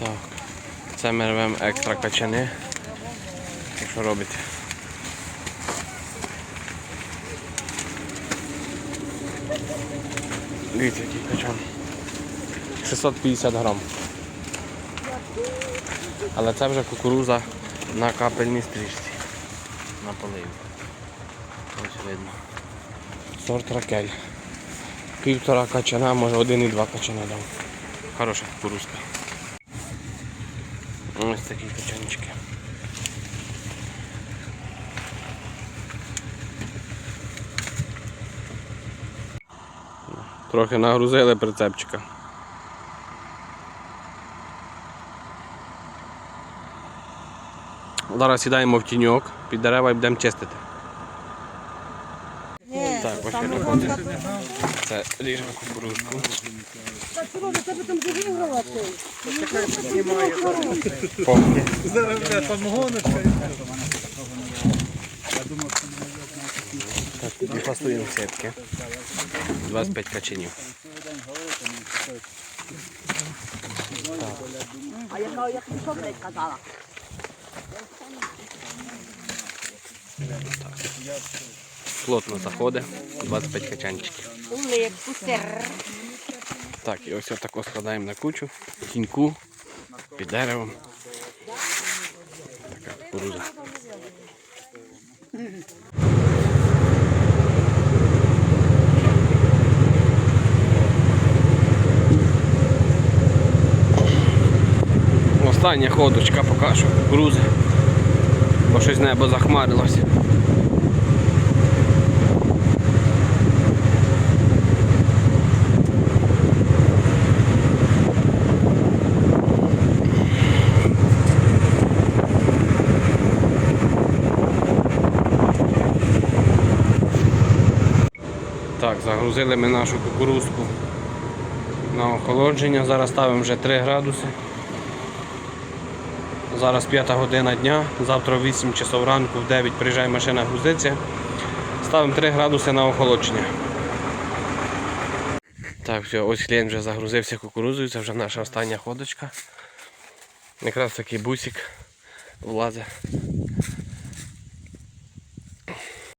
Так. Це ми рвемо екстра качани. Що робите? Дивіться, який качан. 650 грам. Але це вже кукуруза на капельній стрічці. На поливі. Ось видно. Сорт ракель. Півтора качана, може один і два качана дав. Хороша кукурузка. Ось такі качанчики. Трохи нагрузили прицепчика. Зараз сідаємо в тіньок, під дерева і будемо чистити. Так, ось. Це ріжемо кукурузку. Помки. Так, і пастуємо сітки. 25 каченів. А яка як що блядь, казала? Плотно заходить, 25 качанчиків. Улипку. Так, і ось отако складаємо на кучу, в тіньку, під деревом. Така кукуруза. Остання ходочка поки що кукурузи, бо щось небо захмарилось. Так, загрузили ми нашу кукурузку на охолодження. Зараз ставимо вже 3 градуси. Зараз 5 година дня, завтра в 8 часов ранку, в 9 приїжджає машина грузиться. Ставимо 3 градуси на охолодження. Так, все, ось клієнт вже загрузився кукурузою, це вже наша остання ходочка. Якраз такий бусик влазить